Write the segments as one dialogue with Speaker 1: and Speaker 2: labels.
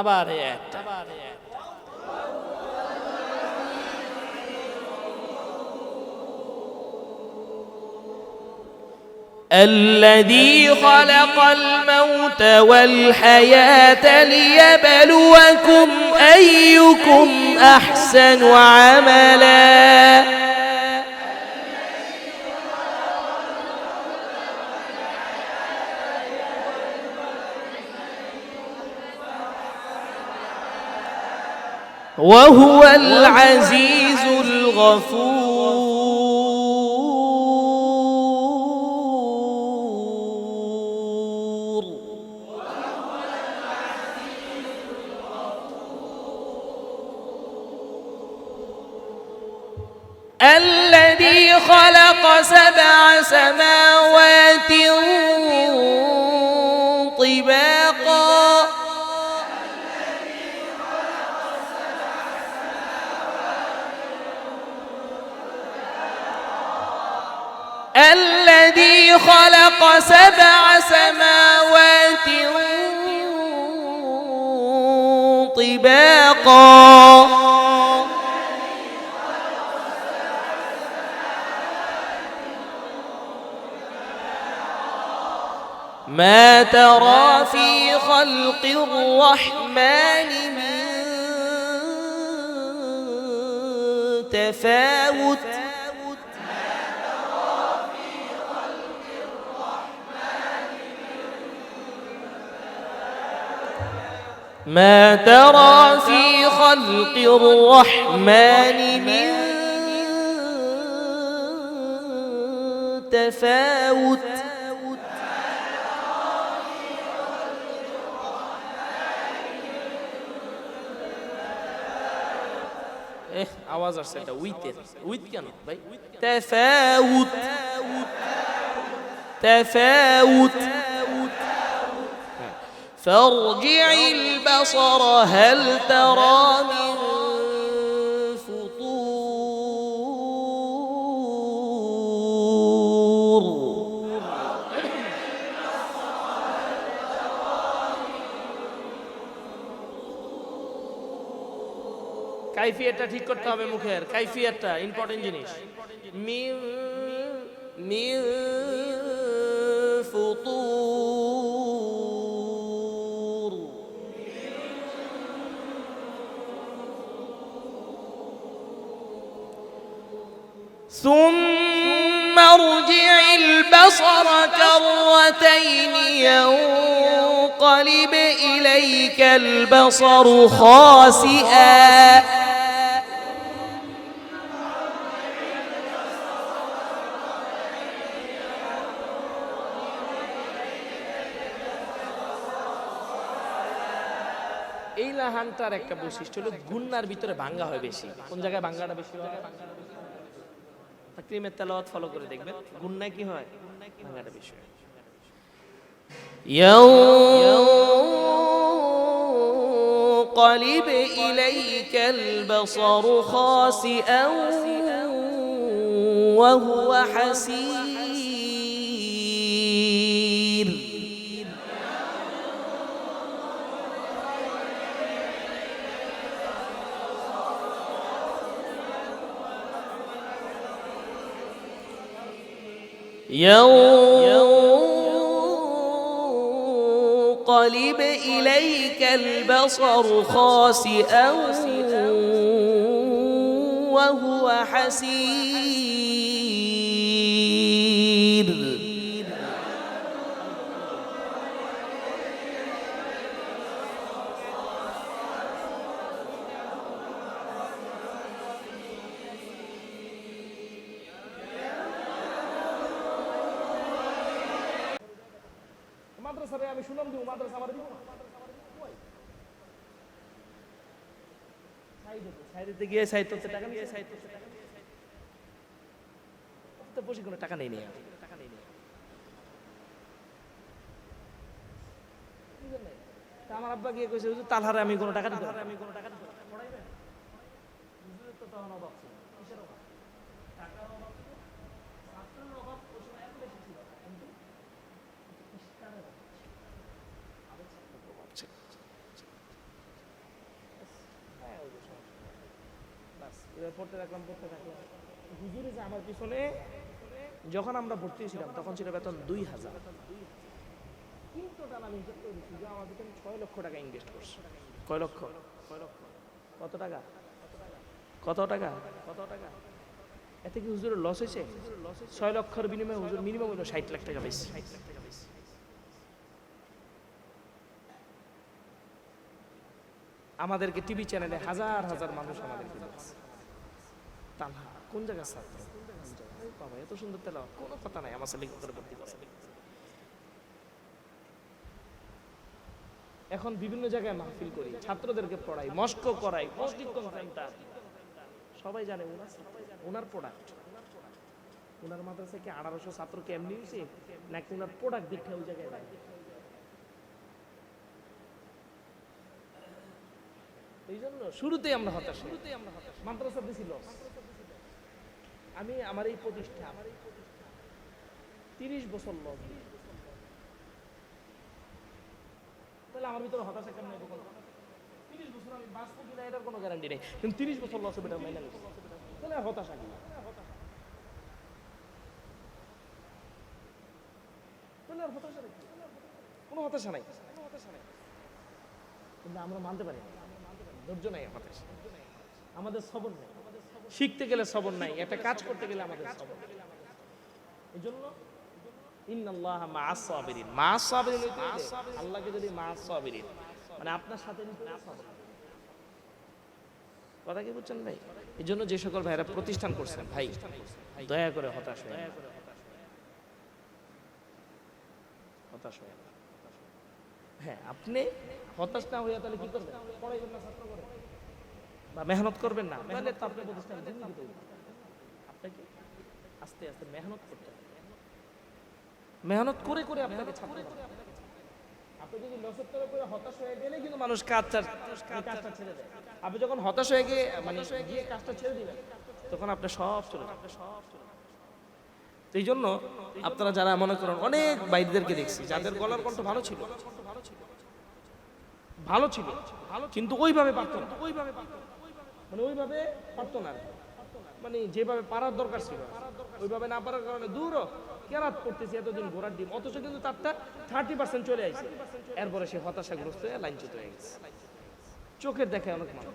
Speaker 1: আবার এই একটা الذي خلق الموت والحياة ليبلوكم أيكم أحسن عملا وهو العزيز الغفور. الذي خلق سبع سماوات خلق سبع سماوات طباقا. ما ترى في خلق الرحمن من تفاوت ما ترى في خلق الرحمن من تفاوت إيه عواز ارسلتا ويتر ويت كانو باي طيب. تفاوت تفاوت, تفاوت. فارجع البصر هل ترى من فطور؟
Speaker 2: কাইফিয়াতটা ঠিক করতে হবে মুখের। কাইফিয়াতটা ইম্পর্টেন্ট জিনিস। মিউ মিউ ফুতুর। ثم ارجع البصر كرتين ينقلب إليك البصر خاسئا এই লাহানটার একটা বৈশিষ্ট্য হলো গুন্নার ভিতরে ভাঙ্গা হয় বেশি কোন জায়গায় ভাঙ্গাটা বেশি হয় তাকরিমের তেলাওয়াত ফলো করে দেখবেন গুন্নায় কি হয় ভাঙ্গাটা বেশি হয় ينقلب إليك البصر خاسئا وهو حسير ينقلب إليك البصر خاسئا وهو حسير. আমি শুনলাম দিব, মাদ্রাসা আমার দিব গিয়ে সাইড করতে টাকা নিয়ে টাকা টাকা নিয়ে। আমার আব্বা গিয়ে কইছে তালহারে আমি কোনো টাকা আমি কোনো টাকা পড়াইবেন? তখন ছিল কিসের অভাব টাকার অভাব ছিল ছাত্রের অভাব ওই সময় এত বেশি ছিল না, কিন্তু ইস্তারের অভাব ছিল। আবেগ ছাত্রের অভাব ছিল। হ্যাঁ, ওই যে সমস্যা। বাস, পড়তে থাকলাম পড়তে থাকলাম। হুজুরে যে আমার পিছনে, যখন আমরা ভর্তি ছিলাম তখন ছিল বেতন দুই হাজার। তিন টোটাল আমি হিসাব করে দিচ্ছি যে আমার পিছনে ছয় লক্ষ টাকা ইনভেস্ট করছে। কয় লক্ষ? কয় লক্ষ কত টাকা? কত টাকা? কত টাকা এতে কি হুজুরের লস হয়েছে? ছয় লক্ষের বিনিময়ে হুজুর মিনিমাম হলো ষাট লাখ টাকা ষাট লাখ টাকা আমাদেরকে টিভি চ্যানেলে হাজার হাজার মানুষ আমাদেরকে দেখছে। কোন বাবা, এত সুন্দর তেল কোনো কথা নাই, আমার করে ভর্তি করে এখন বিভিন্ন জায়গায় মাহফিল করি, ছাত্রদেরকে পড়াই, মস্কো করাই, মসজিদ সবাই জানে ওনার ওনার প্রোডাক্ট ওনার মাদ্রাসায় কি আঠারোশো ছাত্রকে এমনি হয়েছে? নাকি ওনার প্রোডাক্ট দেখে ওই জায়গায় এই জন্য শুরুতেই আমরা হতাশ শুরুতেই আমরা হতাশ মাদ্রাসা দিছি লস আমি আমার এই প্রতিষ্ঠা। আমার এই তিরিশ বছর লস তাহলে আমার ভিতরে হতাশা কেমন তিরিশ বছর আমি বাঁচবো কিনা এটার কোনো গ্যারান্টি নেই। কিন্তু তিরিশ বছর লস হবে মাইনা তাহলে হতাশা কি? তাহলে আর হতাশা নেই কোনো হতাশা নাই। হতাশা নাই কিন্তু আমরা মানতে পারি না। ধৈর্য নাই আমাদের আমাদের সবর নেই। শিখতে গেলে সবর নাই, একটা কাজ করতে গেলে আমাদের সবর। এই জন্য আল্লাহকে যদি মানে আপনার সাথে। কথা কি বুঝছেন ভাই? এই জন্য যে সকল ভাইরা প্রতিষ্ঠান করছেন, ভাই, দয়া করে হতাশ হয়ে হতাশ হয়ে হ্যাঁ আপনি হতাশ না হইয়া তাহলে কি করবেন? পড়াইবেন না ছাত্র করে বা মেহনত করবেন না তাহলে তো আপনার প্রতিষ্ঠান আপনাকে আস্তে আস্তে মেহনত করতে হবে। মেহনত করে করে আপনাকে ছাত্র। আপনি যদি করে হতাশ হয়ে গেলে কিন্তু মানুষ কাজটা কাজটা ছেড়ে দেয়। আপনি যখন হতাশ হয়ে গিয়ে মানে গিয়ে কাজটা ছেড়ে দিবেন তখন আপনার সব চলে যাবে। সব চলে এই জন্য আপনারা যারা মনে করেন অনেক বাইরদেরকে দেখছি যাদের গলার কণ্ঠ ভালো ছিল ভালো ছিল। ভালো ছিল কিন্তু ওইভাবে পারত ওইভাবে পারত। মানে ওইভাবে পারতো না মানে যেভাবে পারার দরকার ছিল ওইভাবে না পারার কারণে দূরও কেরাত করতেছি এতদিন ঘোরার ডিম। অথচ কিন্তু তারটা থার্টি পার্সেন্ট চলে আসছে এরপরে সে হতাশাগ্রস্ত হয়ে লাইনচ্যুত হয়ে গেছে। চোখের দেখে অনেক মানুষ।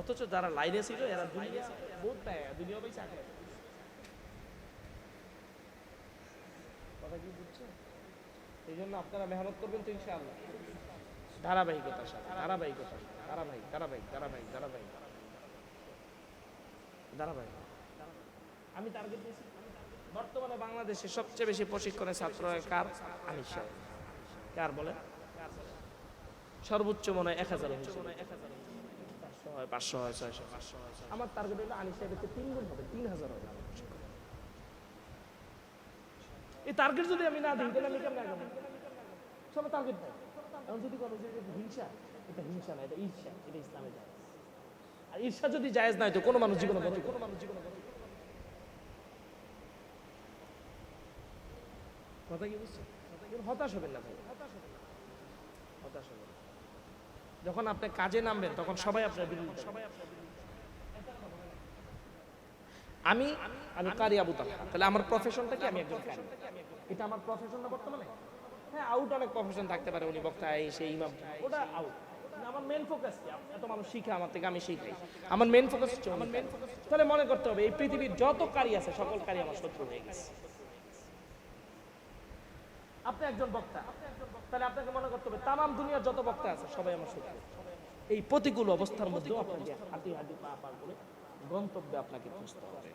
Speaker 2: অথচ যারা লাইনে ছিল এরা দুনিয়া বহুত নেয় দুনিয়া পাইছে আখেরাত কথা কি বুঝছ? এই জন্য আপনারা মেহনত করবেন তো ইনশাআল্লাহ। ধারাবাহিকতার সাথে ধারাবাহিকতার সাথে, ধারাবাহিক ধারাবাহিক ধারাবাহিক ধারাবাহিক ধারাবাহিক। আমি টার্গেট দিয়েছি। বর্তমানে বাংলাদেশে সবচেয়ে বেশি প্রশিক্ষণের ছাত্র কার? আনিস কার বলে সর্বোচ্চ মনে হয় এক হাজার হয়, পাঁচশো হয়, ছয়শো পাঁচশো আমার টার্গেট হলো আনিস সাহেবের তিন গুণ হবে, তিন হাজার হবে। এই টার্গেট যদি আমি না দিই, তাহলে আমি কেমন আগাবো? টার্গেট নাই এখন যদি কোনো যে হিংসা এটা হিংসা না এটা ঈর্ষা এটা ইসলামে যায় আর ঈর্ষা যদি জায়েজ নাই তো কোনো মানুষ জীবনে কোনো মানুষ জীবনে কথা কি বুঝছ হতাশ হবেন না ভাই হতাশ হবেন না। যখন আপনি কাজে নামবেন তখন সবাই আপনার বিরুদ্ধে সবাই আপনার আমি আমি কারি আবু তাহলে আমার প্রফেশনটা কি আমি একজন এটা আমার প্রফেশন না বর্তমানে হ্যাঁ আউট অনেক প্রফেশন থাকতে পারে উনি, বক্তা সেই ইমাম। ওটা আউট আমার মেন ফোকাস কি? এত মানুষ শিখে আমার থেকে, আমি শিখাই আমার মেন ফোকাস আমার মেন ফোকাস তাহলে মনে করতে হবে, এই পৃথিবীর যত কারি আছে, সকল কারি আমার শত্রু হয়ে গেছে। আপনি একজন বক্তা। তাহলে আপনাকে মনে করতে হবে, তামাম দুনিয়ার যত বক্তা আছে, সবাই আমার শত্রু। এই প্রতিকূল অবস্থার মধ্যেও আপনাকে হাঁটি হাঁটি পা পা করে গন্তব্যে আপনাকে পৌঁছতে হবে।